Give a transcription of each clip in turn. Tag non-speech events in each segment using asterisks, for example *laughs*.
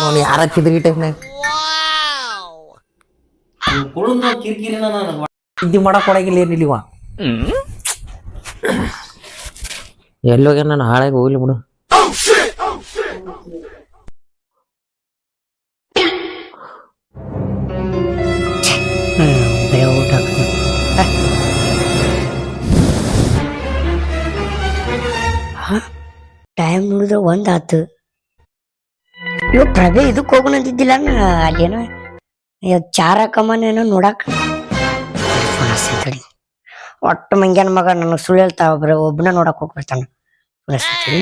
ನೋಡಿ ಯಾರ ಚಿದ್ರಿ ಟೈಪ್ನಾಗ ಕುಳುಂದ ಕಿರಿಕಿರಿನ ನನಗೆ ನಿದ್ದೆ ಮಾಡಕ್ ಕೊಡಗಿಲ್ಲ ಏನಿಲ್ಲ ಇವ ಎಲ್ಲೋಗ್ಯ ನಾನು ಹಾಳಾಗಿ ಹೋಗ್ಲಿ ಬಿಡು ಬರೀ ಟೈಮ್ ಇವ ಪ್ರಭೆ ಇದಕ್ಕೆ ಹೋಗೋಣ ಅಂತಿದ್ದಿಲ್ಲ ನಾ ಅಲ್ಲೇನೋ ಚಾರ ಕಮಾನ ಏನೋ ನೋಡಾಕ. ಒಟ್ಟು ಮಂಗ್ಯಾನ ಮಗ ನನಗೆ ಸುಳ್ಳು ಹೇಳ್ತಾ ಒಬ್ರ ಒಬ್ಬನ ನೋಡಕ್ ಹೋಗ್ಬಿಡ್ತಾನ. ತಡಿ.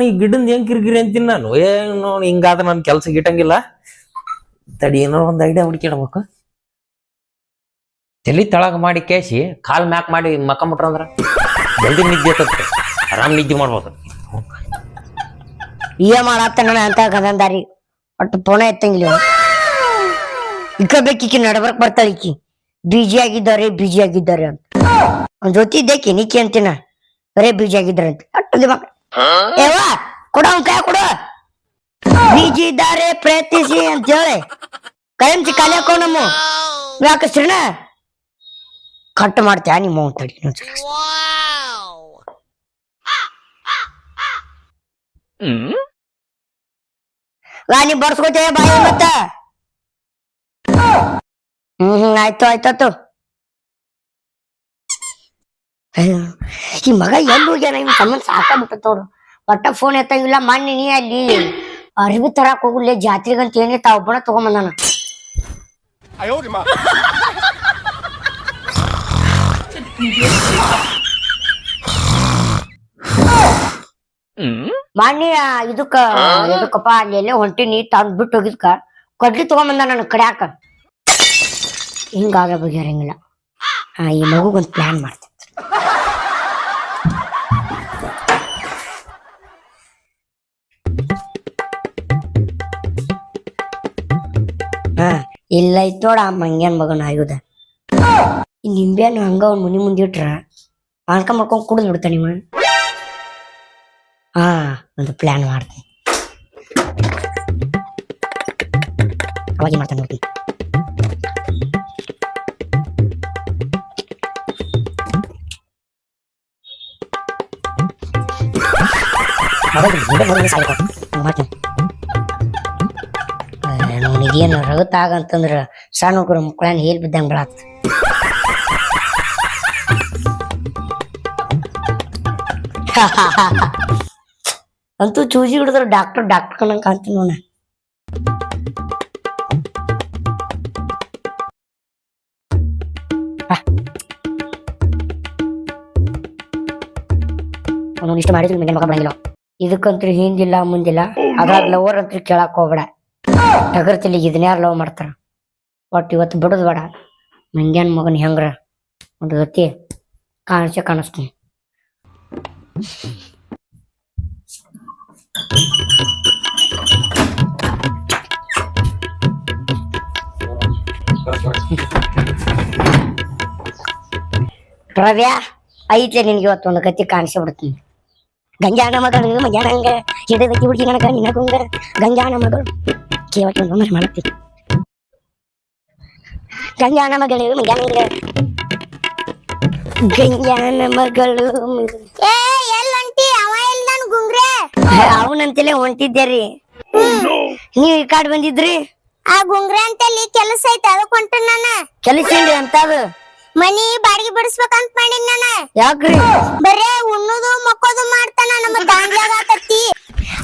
ಏಯ್ ಈ ಗಿಡಂದ ಹೆಂಗ್ ಕಿರಿಕಿರಿ ಅಂತೀನಿ ನಾನು? ಏ ನೋಡಿ ಹಿಂಗಾದ್ರೆ ನನ್ನ ಕೆಲಸ ಗಿಟ್ಟಂಗಿಲ್ಲ ತಡಿ, ಏನೋ ಒಂದು ಐಡಿಯಾ ಹುಡುಕಿಡ್ಬೇಕು ತಲಿ ತಳಗ ಮಾಡಿ ಕೇಸಿ ಕಾಲ್ ಮ್ಯಾಕ್ ಮಾಡಿ ಮಕ್ಕಂಬಿಟ್ರ ಅಂದ್ರ ಜಲ್ದಿ ನಿದ್ದೆ ಆರಾಮ್ ನಿದ್ದೆ ಮಾಡ್ಬೋದು. ಏ, ಮಾಡತ್ತ ನೋಡ ಅಂತ ಕದಂದಾರಿ ಒಟ್ಟು ಪೋಣ ಎತ್ತಂಗಿಲ್ಲ ಇವ. ಇಕ್ಕ ಬೇಕಿಕ್ಕಿ ನಡ್ಬರ್ಕ್ ಬರ್ತಾಳ ಈಕಿ. ಬಿಜಿ ಆಗಿದ್ದಾರೆ ಬಿಜಿ ಆಗಿದ್ದಾರೆ ಅಂತ. ಒಂದ್ ಜೊತೆ ಇದ್ದೇಕಿ ನಿಕ್ಕಿ ಅಂತಿನ ಬರೇ ಬಿಜಿ ಆಗಿದ್ದಾರೆ ಅಂತ ದಿಮಾಕ್ ಏವ ಕೊಡ ಅವ್ನ್ ಕೈ ಕೊಡು. ಬಿಜಿ ಇದ್ದಾರೆ ಪ್ರಯತ್ನಿಸಿ ಅಂತ ಹೇಳಿ ಕರೆಂಚಿ ಖಾಲಿ ಹಾಕೋ ನಮ್ಮ. ಯಾಕೆ ಶ್ರೀಣ ಕಟ್ ಮಾಡ್ತೀಯ ನಿಮ್ಮ ಅವ್ನ್ ತಡಿ ಇನ್ನೊಂದ್ಸಲ. ವಾ ನೀ ಬರ್ಸ್ಕೊತೇ ಬಾಯಿ ಮತ್ತ? ಹ್ಮ್ ಹ್ಮ್ ಆಯ್ತು ಆಯ್ತಾತು ಈ ಮಗ ಎಲ್ಲಿ ಹೋಗ್ಯಾನ? ಇವ್ ಸಂಬಂಧ ಸಾಕಾಗ್ಬಿಟ್ಟತ್ ನೋಡು ಒಟ್ಟ ಫೋನ್ ಎತ್ತಂಗಿಲ್ಲ ಮೊನ್ನೆ ನೀ ಅಲ್ಲಿ ಅರಿವಿ ತರಕ್ ಹೋಗ್ಲಿ ಜಾತ್ರೆಗಂತ ಏನೇ ತಾ ಒಬ್ಬನ ತಗೊಂಬಂದಾನ. ಮೊನ್ನೆ ಇದಕ್ಕ ಇದಕ್ಕಪ್ಪ ಅಲ್ಲಿ ಎಲ್ಲೇ ಹೊಂಟಿನಿ ತಂದ್ ಬಿಟ್ಟು ಹೋಗಿದ್ಕ ಕೊಡ್ಲಿ ತಗೊಂಬಂದ ನನ್ ಕಡ್ಯಾಕ ಹಿಂಗಾಗ ಬಗೆಹರಂಗಿಲ್ಲ ಆ ಈ ಮಗುಗೊಂದು ಪ್ಲಾನ್ ಮಾಡ್ತೀನಿ. ಹಾ. ಇಲ್ಲ ಐತ್ ನೋಡ ಆ ಮಂಗ್ಯಾನ್ ಮಗನ ಆಯುಧ ಈ ನಿಂಬೆಹಣ್ಣು ಹಂಗ ಅವ್ನ ಮುನಿ ಮುಂದೆ ಇಟ್ರ ಮಾಡ್ಕೊಂಡ್ ಮಾಡ್ಕೊಂಡ್ ಕುಡಿದ್ ಬಿಡ್ತಾನೆ ಇವ. ಹಾ, ಒಂದು ಪ್ಲಾನ್ ಮಾಡ್ತೀನಿ. ಅವಾಗ ಮಾಡ್ತಾನೆ ಸಾಯ್ಕೊ. ಮಾಡ್ತೀನಿ. ಇದೇನು ರಗತಾಗ ಅಂತಂದ್ರ ಸಣ್ಣ ಹುಡುಗರ ಮಕ್ಕಳನ್ನ ಹೇಲ್ ಬಿದ್ದಂಗ ಬಿಡಾತ್ *laughs* ಅಂತೂ ಚೂಜಿ ಹಿಡಿದ್ರ ಡಾಕ್ಟರ್ ಡಾಕ್ಟರ್ ಕಣಂಗ್ ಕಾಣ್ತೀನಿ ನೋಣ ಇಷ್ಟ ಮಾಡಿದ್ರು ಮಗ ಬರಂಗಿಲ್ಲ ಇದಕ್ಕಂತೂ ಹಿಂದಿಲ್ಲ ಮುಂದಿಲ್ಲ. ಅದ್ರಾಗ ಲವರ್ ಅಂತೂ ಕೇಳಕ್ ಹೋಗ್ಬೇಡ. ಟಗರ್ತಿಲಿ ಇದನ್ಯಾರು ಲವ್ ಮಾಡ್ತಾರ. ಒಟ್ಟು ಇವತ್ತು ಬಿಡೋದು ಬೇಡ. ಮಂಗ್ಯಾನ್ ಮಗನ್ ಹೆಂಗ್ರ? ಒಂದು ಗತಿ ಕಾಣಿಸೇ ಕಾಣಿಸ್ತೀನಿ. ರವ್ಯಾ ಐತೆ ನಿನ್ಗೆ ಇವತ್ತು ಒಂದು ಕತ್ತಿ ಕಾಣಿಸಿ ಬಿಡ್ತೀನಿ. ಗಂಜಾನ ಮಗಳು ಮಜಾನಂಗ ಹಿಡಿದಕ್ಕೆ ಹುಡುಗಿ ನನಗ ನಿನಗುಂಗ ಗಂಜಾನ ಮಗಳು. ಒಂದು ಒಮ್ಮೆ ಮಾಡತ್ತಿ ಗಂಜಾನ ಮಗಳು ಗಂಗ ಗಂಗಾನ ಮಗಳು ಏ ಎಲ್ಲಂಟಿ ಅವ ಎಲ್ ನನ್ ಗುಂಗ್ರೆ? ಅವನಂತಲೇ ಹೊಂಟಿದ್ದೆ ರೀ. ನೀವ್ ಈ ಕಾಡ್ ಬಂದಿದ್ರಿ? ಆ ಗುಂಗ್ರೆ ಅಂತಲ್ಲಿ ಕೆಲಸ ಐತೆ ಅದಕ್ಕೆ ಹೊಂಟ ನಾನ. ಕೆಲಸೇನ್ರಿ ಅಂತ ಅದು? ಮನಿ ಬಾಡಿಗೆ ಬಿಡಿಸ್ಬೇಕಂತ ಮಾಡಿನ್ ನಾನ. ಯಾಕ್ರಿ? ಬರೇ ಉಣ್ಣೋದು ಮಕ್ಕೋದು ಮಾಡ್ತಾನ ನಮ್ಮ ದಾಂಡ್ಲಾಗ ಆತತ್ತಿ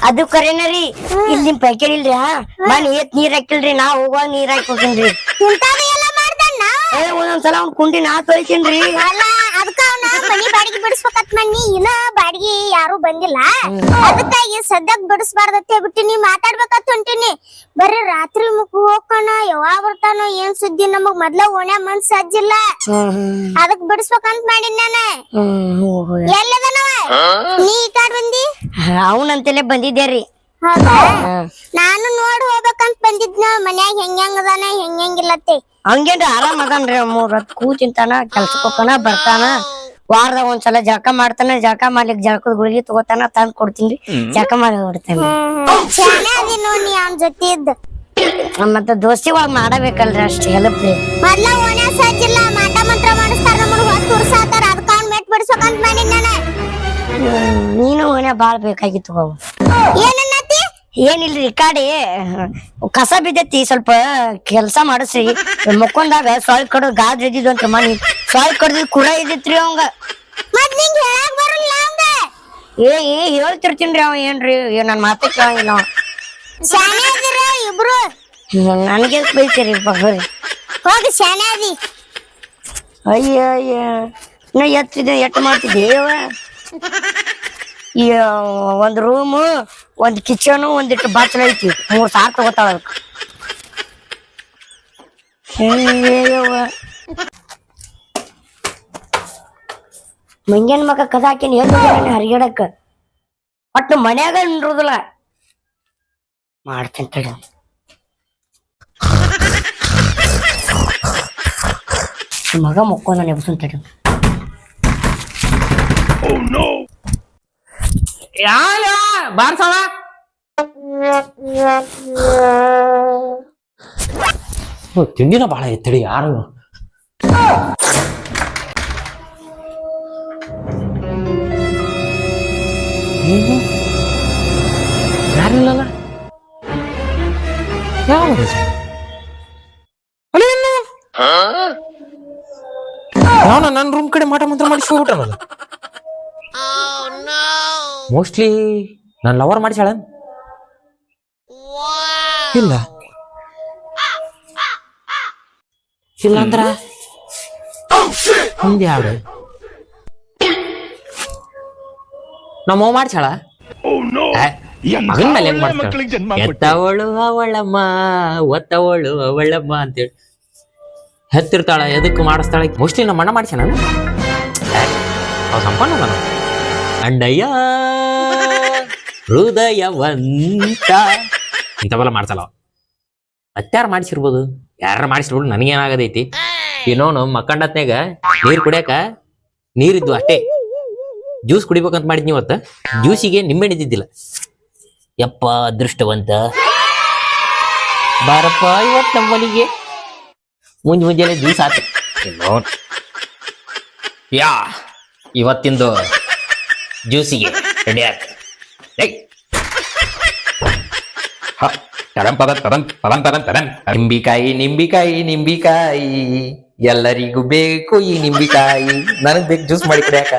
ಅದು ಕರೆನರಿ ಇಲ್ಲಿ ನಿಮ್ ಪ್ಯಾಕೆಟ್ ಇಲ್ರಿ ಹಾ? ಮನೆ ಏತ್ ನೀರ್ ಹಾಕಿಲ್ರಿ ನಾ ಹೋಗುವಾಗ ನೀರ್ ಹಾಕಿ ಹೋಗಿನ್ರಿ ಒಂದೊಂದ್ಸಲ ಅವ್ನ್ ಕುಂಡಿ ನಾ ತೊಳಿತೀನ್ರಿ ಅದಕ್ಕ ಅವ್ನ ಮನಿ ಬಾಡಿಗೆ ಬಿಡಿಸ್ಬೇಕತ್ ಮನಿ ಇನ್ನ ಬಾಡಿಗೆ ಯಾರು ಬಂದಿಲ್ಲ. ಅದಕ್ಕಾಗಿ ಸದ್ಯಕ್ ಬಿಡಿಸ್ಬಾರ್ದತ್ ಹೇಳ್ಬಿಟ್ಟಿನಿ ಮಾತಾಡ್ಬೇಕತ್ ಹೊಂಟಿನಿ. ಬರೀ ರಾತ್ರಿ ಮುಖ ಹೋಗ್ಕಣ ಯಾವಾಗ ಬರ್ತಾನೋ ಏನ್ ಸುದ್ದಿ ನಮಗ್ ಮೊದ್ಲ ಓಣ್ಯ ಮನ್ಸ್ ಸಜ್ಜಿಲ್ಲ ಅದಕ್ ಬಿಡಿಸ್ಬೇಕಂತ ಮಾಡಿನ ನಾನ. ಎಲ್ಲದನವ? ನೀ ಈ ಕಾಡ್ ಬಂದಿ? ಅವನಂತಲೇ ಬಂದಿದ್ದೆ ರೀ. ಹೌದಾ. ನಾನು ನೋಡ್ ಹೋಗ್ಬೇಕಂತ ಬಂದಿದ್ನ. ಮನ್ಯಾಗ ಹೆಂಗ್ ಹೆಂಗದಾನ ಹೆಂಗ್ ಹೆಂಗಿಲ್ಲತ್ತೆ ಹಂಗೇನ್ರಿ ಆರಾಮ್ ಅದನ್ರಿ ಮೂರ್ ಹೊತ್ತು ಕೂತಿಂತಾನ ಕೆಲ್ಸಕ್ ಹೋಗ್ತಾನ ಬರ್ತಾನ. ವಾರದಾಗ ಒಂದ್ಸಲ ಜಳಕ ಮಾಡ್ತಾನ ಜಳಕ ಮಾಡ್ಲಿಕ್ ಜಳಕದ ಗುಳಿಗೆ ತಗೋತಾನ ತಂದ್ ಕೊಡ್ತೀನಿ. ಜಳಕ ಮಾಡಿ ಕೊಡ್ತೇನೆ ಜೊತೆ ಇದ್ದ ಮತ್ತ ದೋಸ್ತಿ ಒಳಗ್ ಮಾಡಬೇಕಲ್ರಿ ಅಷ್ಟೇ ಹೆಲ್ಪ್ ರೀ. ಮೊದ್ಲ ಓಣ್ಯ ಸಜ್ಜಿಲ್ಲ ಮಾಟ ಮಂತ್ರ ಮಾಡಿಸ್ತಾರ ನಮ್ಮನ್ನ ಹೊತ್ತು ಉರ್ಸಾತಾರ ಅದಕ್ಕ ಅವ್ನ್ ಮೆಟ್ ಬಿಡಿಸ್ಬೇಕಂತ ಮಾಡಿನ ನಾನ. ಹ್ಮ್, ನೀನು ಓಣ್ಯ ಬಾಳ್ ಬೇಕಾಗಿತ್ತು ಏನನ್ನ ಏನಿಲ್ರಿ ಈ ಕಾಡಿ? ಕಸ ಬಿದ್ದೈತಿ ಸ್ವಲ್ಪ ಕೆಲಸ ಮಾಡಿಸ್ರಿ ಮುಕ್ಕೊಂಡಾಗ ಸೊಳ್ ಕಡ್ದು ಗಾಜ್ ಇದ್ದಿದ್ದು ಅಂತ ಮನಿ. ಸೊಳ್ ಕಡ್ದು ಕುರ ಇದ್ದಿತ್ರಿ ಅವಂಗ. ಏ ಏ ಹೇಳ್ತಿರ್ತೀನ್ರಿ ಅವ ಏನ್ರಿ? ನನ್ ಮಾತೇ ಅದಿರ ಇಬ್ರು? ನನಗೆ ಬೈತೀರಿ ಬರ್ರಿ ಹೋಗಿ ಶಾನೆ ಅದಿ. ಅಯ್ಯ ಅಯ್ಯ ನಾ ಎತ್ತಿದ್ದೆ ಎಟ್ಟು ಮಾಡ್ತಿದ್ದೇವ ಈ ಒಂದ್ ರೂಮ್ ಒಂದ್ ಕಿಚನ್ ಒಂದಿಟ್ಟು ಬಾಚಲ ಐತಿ. ಮೂರ್ ಸಾವಿರ ಅಯ್ಯವ್ವ ಮಂಗ್ಯನ್ ಮಗ ಕದ ಹಾಕಿನ ಹೋಗ್ಯಾನ ಹರಿಗಡಕ್ಕ? ಒಟ್ಟು ಮನ್ಯಾಗ ನಿಂದ್ರುದಿಲ್ಲ. ಮಾಡ್ತೇನೆ ತಡಿ. ಮಗ ಮುಕ್ಕೊಂದ ನೆಬಸನ್ ತಡಿ. ಯಾವ ಬಾರ್ಸವ? ತಿಂಡಿನ ಬಾಳ ಎತ್ತಡಿ ಯಾರು? ಏನು? ಯಾರಿಲ್ಲಲ್ಲ ಯಾವ ನಾನು ನನ್ನ ರೂಮ್ ಕಡೆ ಮಾಟ ಮಂತ್ರ ಮಾಡಿಸಿ ಹೋಗ್ಬಿಟ್ಟನಲ್ಲ ಮೋಸ್ಟ್ಲಿ ನನ್ನ ಲವರ್ ಮಾಡಿಸಾಳ ಇಲ್ಲ. ಇಲ್ಲ ಅಂದ್ರ ಹಿಂದೆ ಯಾವ್ದು ನಮ್ಮ ಮಾಡ್ಸಾಳ ಮಗನ್ ಹೆಂಗ್ ಎತ್ತವಳು ಅವಳಮ್ಮ, ಒತ್ತವಳು ಅವಳಮ್ಮ ಅಂತೇಳಿ. ಹತ್ತಿರ್ತಾಳ ಎದಕ್ಕೆ ಮಾಡಿಸ್ತಾಳ? ಮೋಸ್ಟ್ಲಿ ನಮ್ಮ ಅಣ್ಣ ಮಾಡ್ಸ್ಯಾನ? ಅವ್ ಸಂಪನ್ನ ಅಂಡಯ್ಯ ಹೃದಯವಂತ. ಇಂಥವೆಲ್ಲ ಮಾಡ್ಸಲ್ಲ ಅವ. ಮತ್ಯಾರು ಮಾಡಿಸಿರ್ಬೋದು. ಯಾರು ಮಾಡಿಸಿರ್ಬೋದು ನನಗೇನಾಗದೈತಿ? ಇನ್ನೋನು ಮಕ್ಕಂಡತ್ನಾಗ ನೀರು ಕುಡಿಯಾಕ ನೀರಿದ್ದು ಅಷ್ಟೇ. ಜ್ಯೂಸ್ ಕುಡಿಬೇಕಂತ ಮಾಡಿದ್ನಿ ಇವತ್ತು. ಜ್ಯೂಸಿಗೆ ಇದ್ದಿದ್ದಿಲ್ಲ ಯಪ್ಪ ಅದೃಷ್ಟವಂತ. ಬಾರಪ್ಪ ಇವತ್ತು ನಮ್ಮ ಮನೆಗೆ ಮುಂಜ್ ಮುಂಜಾನೆ ಜ್ಯೂಸ್ ಆತ. ಯಾ, ಇವತ್ತಿಂದು ಜ್ಯೂಸಿಗೆ ರೆಡಿ ಆತ ನಿಂಬಿಕಾಯಿ ನಿಂಬಿಕಾಯಿ ನಿಂಬಿಕಾಯಿ. ಎಲ್ಲರಿಗೂ ಬೇಕು ಈ ನಿಂಬಿಕಾಯಿ. ನನಗ್ ಬೇಕು ಜ್ಯೂಸ್ ಮಾಡಿ ಕುಡಿಯಾಕ.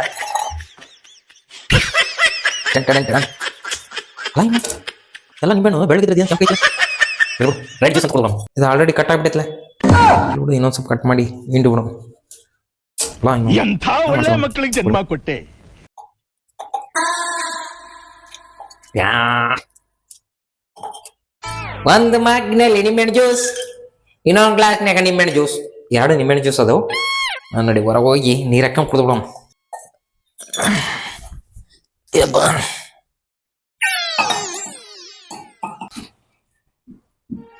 ಎಲ್ಲ ನಿಂಬೆಣ್ಣು ಬೆಳಗಿದ್ರೆ ಏನು ರೆಡ್ ಜ್ಯೂಸ್ ಕೊಡ್ಬಾಮ ಇದು ಆಲ್ರೆಡಿ ಕಟ್ ಆಗ್ಬಿಟ್ಟೈತ್ಲೆ. ಇನ್ನೊಂದ್ ಸ್ವಲ್ಪ ಕಟ್ ಮಾಡಿ ಹಿಂಡು ಬಿಡೋಣ. ಎಂಥ ಒಳ್ಳೆ ಮಕ್ಕಳಿಗೆ ಜನ್ಮ ಕೊಟ್ಟೆ. ಒಂದು ಮಗ್ನಲ್ಲಿ ನಿಂಬೆಹಣ್ಣು ಜ್ಯೂಸ್ ಇನ್ನೊಂದು ಗ್ಲಾಸ್ನ್ಯಾಗ ನಿಂಬೆಹಣ್ಣು ಜ್ಯೂಸ್ ಎರಡು ನಿಂಬೆಹಣ್ಣು ಜ್ಯೂಸ್ ಅದಾವು. ನಾನು ನೋಡಿ ಹೊರಗೆ ಹೋಗಿ ನೀರು ಹಾಕೊಂಡ್ ಕುಡ್ದು ಬಿಡೋಣ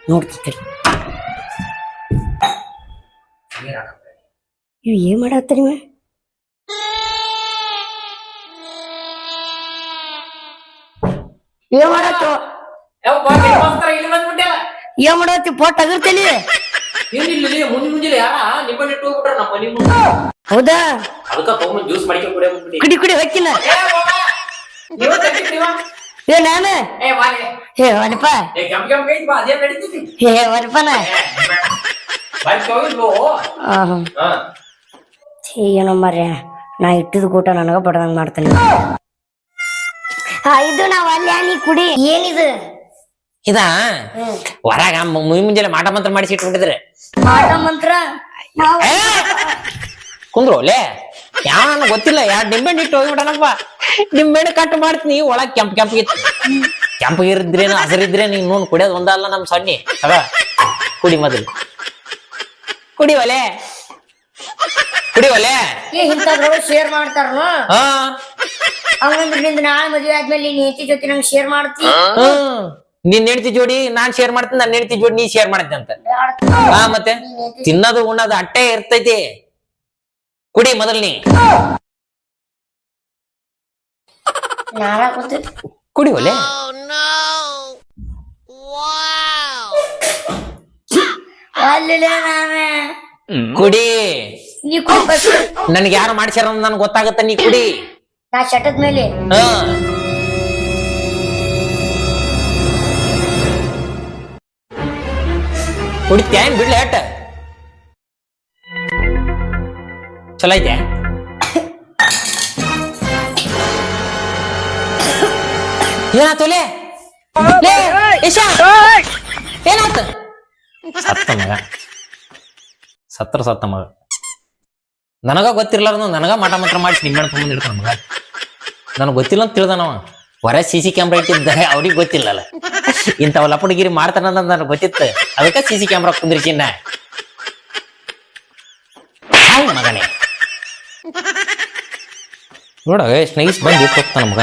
ನೋಡ್ತಿರ್ತೀರಿ ಇವ್ ಏನ್ ಮಾಡತ್ತೀರಿ ಇವ? ಏನ್ ಮಾಡತ್ತು ಏನ್ ಮಾಡತ್ತಿ ಪೊಟ್ ಅಗರ್ತೇಲಿ? ಹೌದಾ? ಕುಡಿ ಕುಡಿ ಹೊಕ್ಕಿನ. ಏ ನಾನ? ಹೇ ವನಪ ಹೇ. ವನಪನ ಏನೋ ಮರ್ಯ ನಾ ಇಟ್ಟಿದ ಕೂಟ ನನಗ ಬಡ್ದಂಗ್ ಮಾಡ್ತಾನೆ. ಇದು ನಾವ್ ಅಲ್ಲಿ ನೀ ಕುಡಿ ಏನಿದು ಇದ ಹೊರಗ ಮುಂಜಿ ಮುಂಜಾನೆ ಮಾಟ ಮಂತ್ರ ಮಾಡಿಸಿ ಇಟ್ಬಿಟ್ಟಿದ್ರೆ ಮಾಟ ಮಂತ್ರ ನಾವ್ ಕುಂದ್ರು ಲೇ ಯಾವ ನನಗೆ ಗೊತ್ತಿಲ್ಲ ಎರಡು ನಿಂಬೆಹಣ್ಣು ಇಟ್ಟು ಹೋಗ್ಬಿಡನಪ್ಪ ನಿಂಬೆಹಣ್ಣು ಕಟ್ ಮಾಡ್ತೀನಿ ಒಳಗ್ ಕೆಂಪ್ ಕೆಂಪಗಿತ್ತು ಕೆಂಪಗಿರಿದ್ರೇನು ಹಸರಿದ್ರೇನು ನೀನ್ ನೋಡ್ ಕುಡಿಯೋದು ಒಂದಲ್ಲ ನಮ್ ಸೊನ್ನಿ ಅದ ಕುಡಿ ಮೊದಲು ಕುಡಿ ಒಲೆ ಕುಡಿ ಒಲೆ ಏ ಇಂಥದ್ರೊಳಗೆ ಶೇರ್ ಮಾಡ್ತಾರ ಹಾ. ಹಂಗಂದ್ರೆ ನಿಂದ ನಾಳೆ ಮದುವೆ ಆದ್ಮೇಲೆ ನೀನ್ ಹೆಂಡತಿ ಜೊತೆ ನಂಗೆ ಶೇರ್ ಮಾಡ್ತಿ? ಹ್ಮ್. ನಿನ್ ಹೆಂಡತಿ ಜೋಡಿ ನಾನ್ ಶೇರ್ ಮಾಡ್ತೀನಿ ನನ್ನ ಹೆಂಡತಿ ಜೋಡಿ ನೀ ಶೇರ್ ಮಾಡ್ತೀನಿ ಅಂತ ಹಾ ಮತ್ತೆ? ತಿನ್ನೋದು ಉಣ್ಣೋದು ಅಟ್ಟೆ ಇರ್ತೈತಿ. ಕುಡಿ ಮೊದಲ್ ನೀ. ನಾಳ ಕೂತು ಕುಡಿ ಒಲೆ ಅಲ್ಲಿ ನಾನೇ. ಕುಡಿ. ನೀ ಕುಡಿ first. ನನ್ಗೆ ಯಾರು ಮಾಡ್ಸ್ಯಾರ ನನ್ಗೆ ಗೊತ್ತಾಗತ್ತ ನೀ ಕುಡಿ. ನಾ ಶಟದ ಮೇಲೆ. ಹಾ. ಕುಡಿತೇನ್ ಏನ್ ಬಿಡ್ಲ ಎಟ್ಟ ಚಲೋ ಐತೆ ಏನಾತು ಲೇ? ಲೇ ಇಶಾ ಏನಾತ ಸತ್ತ ಮಗ. ಸತ್ರ ಸತ್ತ ಮಗ. ನನಗ ಗೊತ್ತಿರ್ಲಾರ್ದು ನನಗ ಮಠ ಮಾತ್ರ ಮಾಡಿಸಿ ತುಂಬ ಇಡ್ತಾನ ಮಗ. ನನಗೆ ಗೊತ್ತಿಲ್ಲ ಅಂತ ತಿಳ್ದನವ ಹೊರ ಸಿ ಸಿ ಕ್ಯಾಮ್ರಾ ಇಟ್ಟಿದ್ದಾರೆ, ಅವ್ರಿಗೆ ಗೊತ್ತಿಲ್ಲಲ್ಲ. ಇಂಥವ ಲಪಡಗಿರಿ ಮಾಡ್ತಾನಂತ ನನಗೆ ಗೊತ್ತಿತ್ತು. ಅದಕ್ಕೆ ಸಿಸಿ ಸಿ ಕ್ಯಾಮ್ರಾ ಕುಂದ್ರಿಸಿನ ಮಗನೇ. ನೋಡ ಎಷ್ಟು ನೈಸ್ ಬಂದು ಹೋಗ್ತಾನ ಮಗ.